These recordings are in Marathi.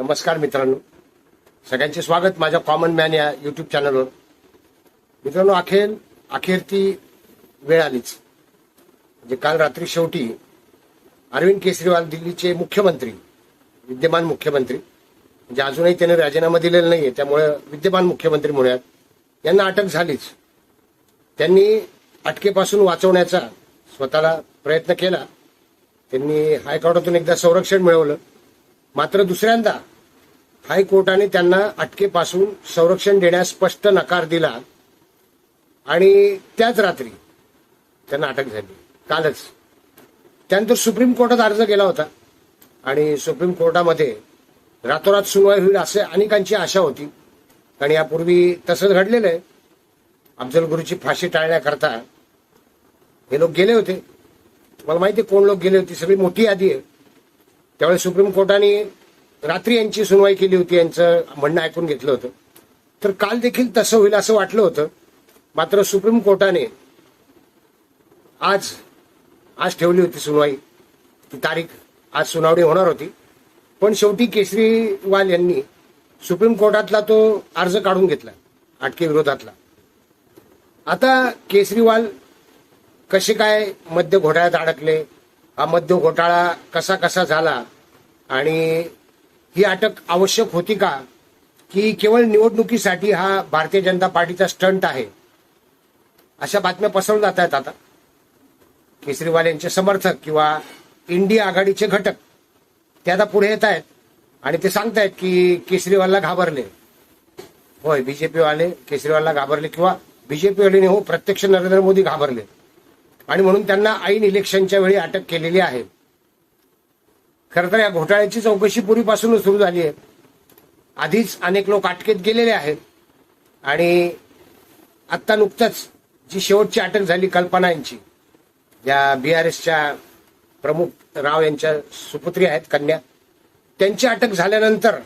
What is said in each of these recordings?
नमस्कार मित्रांनो. सगळ्यांचे स्वागत माझ्या कॉमन मॅन या युट्यूब चॅनलवर मित्रांनो अखेर अखेर ती वेळ आलीच. म्हणजे काल रात्री शेवटी अरविंद केजरीवाल दिल्लीचे मुख्यमंत्री विद्यमान मुख्यमंत्री म्हणजे अजूनही त्याने राजीनामा दिलेला नाही आहे त्यामुळे विद्यमान मुख्यमंत्री म्हणूयात यांना अटक झालीच. त्यांनी अटकेपासून वाचवण्याचा स्वतःला प्रयत्न केला. त्यांनी हायकोर्टातून एकदा संरक्षण मिळवलं. मात्र दुसऱ्यांदा हायकोर्टाने त्यांना अटकेपासून संरक्षण देण्यास स्पष्ट नकार दिला आणि त्याच रात्री त्यांना अटक झाली. कालच. त्यानंतर सुप्रीम कोर्टात अर्ज केला होता आणि सुप्रीम कोर्टामध्ये रातोरात सुनवाई होईल असे अनेकांची आशा होती. कारण यापूर्वी तसंच घडलेलं आहे. अफजल गुरुची फाशी टाळण्याकरता हे लोक गेले होते. मला माहिती आहे कोण लोक गेले होते? सगळी मोठी यादी आहे. त्यावेळी सुप्रीम कोर्टाने रात्री यांची सुनवाई केली होती यांचं म्हणणं ऐकून घेतलं होतं. तर काल देखील तसं होईल असं वाटलं होतं. मात्र सुप्रीम कोर्टाने आज आज ठेवली होती सुनवाई. ती तारीख आज सुनावणी होणार होती. पण शेवटी केसरीवाल यांनी सुप्रीम कोर्टातला तो अर्ज काढून घेतला अटकेविरोधातला आता केसरीवाल कसे काय मद्य घोटाळ्यात अडकले हा मद्य घोटाळा कसा कसा झाला आणि ही अटक आवश्यक होती का? की केवळ निवडणुकीसाठी हा भारतीय जनता पार्टीचा स्टंट आहे? अशा बातम्या पसरवून जात आहेत आता. केजरीवाल यांचे समर्थक किंवा इंडिया आघाडीचे घटक ते आता पुढे येत आहेत आणि ते सांगतायत की केजरीवालला घाबरले. होय बीजेपीवाले केजरीवालला घाबरले किंवा बीजेपीवाले हो प्रत्यक्ष नरेंद्र मोदी घाबरले. आणि म्हणून त्यांना ऐन इलेक्शनच्या वेळी अटक केलेली आहे. खरं तर या घोटाळ्याची चौकशी पूर्वीपासूनच सुरू झाली आहे. आधीच अनेक लोक अटकेत गेलेले आहेत. आणि आत्ता नुकतंच जी शेवटची अटक झाली कल्पना यांची या बी आर एसच्या प्रमुख राव यांच्या सुपुत्री आहेत कन्या त्यांची अटक झाल्यानंतर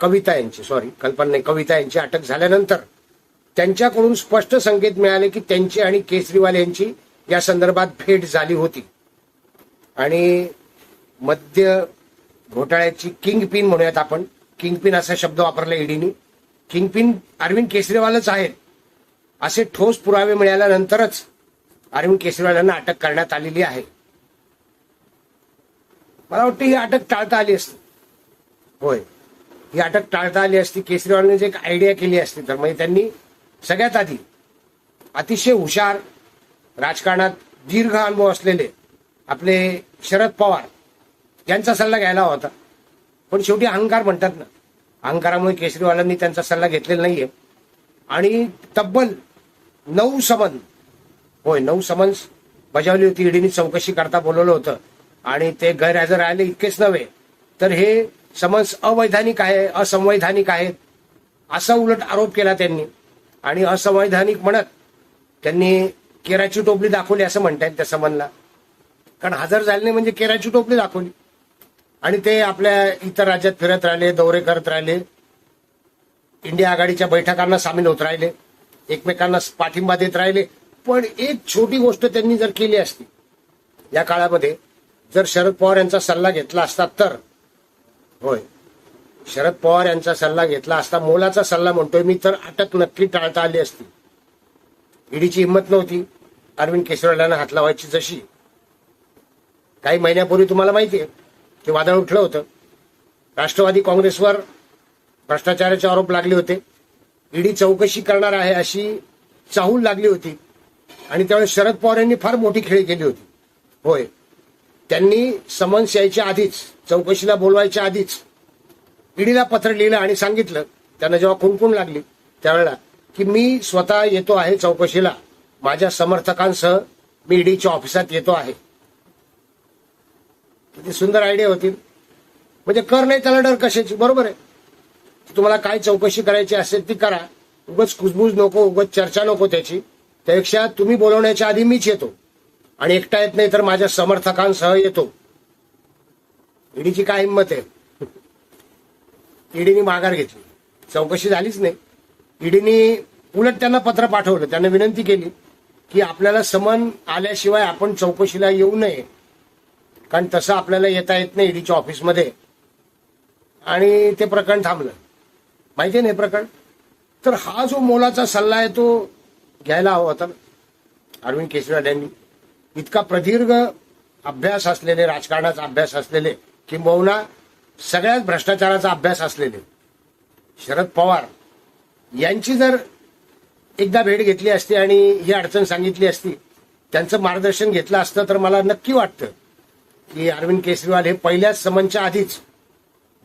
कविता यांची सॉरी कल्पना नाही कविता यांची अटक झाल्यानंतर त्यांच्याकडून स्पष्ट संकेत मिळाले की त्यांची आणि केजरीवाल यांची या संदर्भात भेट झाली होती. आणि मद्य घोटाळ्याची किंग पिन म्हणूयात आपण. किंग पिन असा शब्द वापरला ईडीने. किंग पिन अरविंद केजरीवालच आहेत. असे ठोस पुरावे मिळाल्यानंतरच अरविंद केजरीवाल यांना अटक करण्यात आलेली आहे. मला वाटतं ही अटक टाळता आली असती. होय. ही अटक टाळता आली असती. केजरीवालने जे एक आयडिया केली असती तर म्हणजे त्यांनी सगळ्यात आधी अतिशय हुशार राजकारणात दीर्घ अनुभव असलेले आपले शरद पवार त्यांचा सल्ला घ्यायला होता. पण शेवटी अहंकार म्हणतात ना. अहंकारामुळे केसरीवालांनी त्यांचा सल्ला घेतलेला नाहीये. आणि तब्बल नऊ समन होय नऊ समन्स बजावली होती. ईडीने चौकशी करता बोलवलं होतं. आणि ते गैरहजर राहिले इतकेच नव्हे. तर हे समन्स अवैधानिक आहे असंवैधानिक आहेत असा उलट आरोप केला त्यांनी. आणि असंवैधानिक म्हणत त्यांनी केराची टोपली दाखवली असं म्हणतायत त्या समनला. कारण हजर झाले नाही म्हणजे केराची टोपली दाखवली. आणि ते आपल्या इतर राज्यात फिरत राहिले दौरे करत राहिले. इंडिया आघाडीच्या बैठकांना सामील होत राहिले. एकमेकांना पाठिंबा देत राहिले. पण एक छोटी गोष्ट त्यांनी जर केली असती या काळामध्ये जर शरद पवार यांचा सल्ला घेतला असता तर होय शरद पवार यांचा सल्ला घेतला असता मोलाचा सल्ला म्हणतोय मी तर अटक नक्की टाळता आली असती. ईडीची हिंमत नव्हती. अरविंद केजरीवालांना हात लावायची जशी. काही महिन्यापूर्वी तुम्हाला माहिती आहे ते वादळ उठलं होतं. राष्ट्रवादी काँग्रेसवर भ्रष्टाचाराचे आरोप लागले होते. ईडी चौकशी करणार आहे अशी चाहूल लागली होती. आणि त्यावेळेस शरद पवार यांनी फार मोठी खेळी केली होती. होय. त्यांनी समन्स यायच्या आधीच चौकशीला बोलवायच्या आधीच ईडीला पत्र लिहिलं आणि सांगितलं. त्यांना जेव्हा कुणकुण लागली त्यावेळेला की मी स्वतः येतो आहे चौकशीला. माझ्या समर्थकांसह मी ईडीच्या ऑफिसात येतो आहे. ते सुंदर आयडिया होतील म्हणजे कर नाही त्याला डर कशाची? बरोबर आहे. तुम्हाला काय चौकशी करायची असेल ती करा. उगच कुजबूज नको उगच चर्चा नको त्याची. त्यापेक्षा तुम्ही बोलवण्याच्या आधी मीच येतो. आणि एकटा येत नाही तर माझ्या समर्थकांसह येतो. ईडीची काय हिंमत आहे? ईडीनी माघार घेतली. चौकशी झालीच नाही. ईडीनी उलट त्यांना पत्र पाठवलं. त्यांना विनंती केली की आपल्याला समन आल्याशिवाय आपण चौकशीला येऊ नये. कारण तसं आपल्याला येता येत नाही ईडीच्या ऑफिसमध्ये. आणि ते प्रकरण थांबलं. माहिती आहे प्रकरण? तर हा जो मोलाचा सल्ला आहे तो घ्यायला हवा होता अरविंद केजरीवाल यांनी. इतका प्रदीर्घ अभ्यास असलेले राजकारणाचा अभ्यास असलेले किंबहुना सगळ्याच भ्रष्टाचाराचा अभ्यास असलेले. शरद पवार यांची जर एकदा भेट घेतली असती आणि ही अडचण सांगितली असती त्यांचं मार्गदर्शन घेतलं असतं तर मला नक्की वाटतं की अरविंद केजरीवाल हे पहिल्याच समनच्या आधीच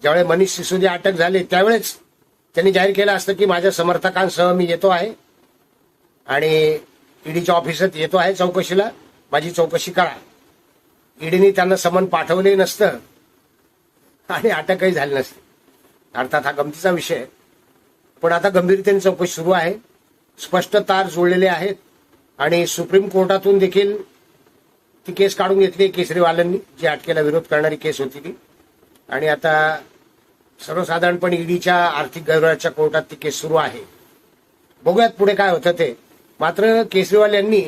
ज्यावेळेस मनीष सिसोदिया अटक झाले त्यावेळेस त्यांनी जाहीर केलं असतं की माझ्या समर्थकांसह मी येतो आहे आणि ईडीच्या ऑफिसात येतो आहे चौकशीला माझी चौकशी करा. ईडीने त्यांना समन पाठवले नसतं आणि अटकही झाली नसती. अर्थात हा गमतीचा विषय पण आता गंभीरतेने चौकशी सुरू आहे. स्पष्ट तार जोडलेले आहेत आणि सुप्रीम कोर्टातून देखील ती केस काढून घेतली केसरीवालांनी जी अटकेला विरोध करणारी केस होती ती. आणि आता सर्वसाधारणपणे ईडीच्या आर्थिक गैरव्याच्या कोर्टात ती केस सुरू आहे. बघूयात पुढे काय होतं ते. मात्र केजरीवाल यांनी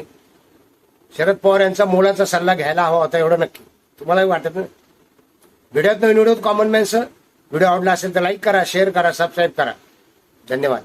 शरद पवार यांचा मोलाचा सल्ला घ्यायला हवा होता एवढं नक्की. तुम्हालाही वाटत ना व्हिडिओत नवीन व्हिडिओत कॉमन मॅनचं व्हिडिओ आवडला असेल तर लाईक करा शेअर करा सबस्क्राईब करा. धन्यवाद.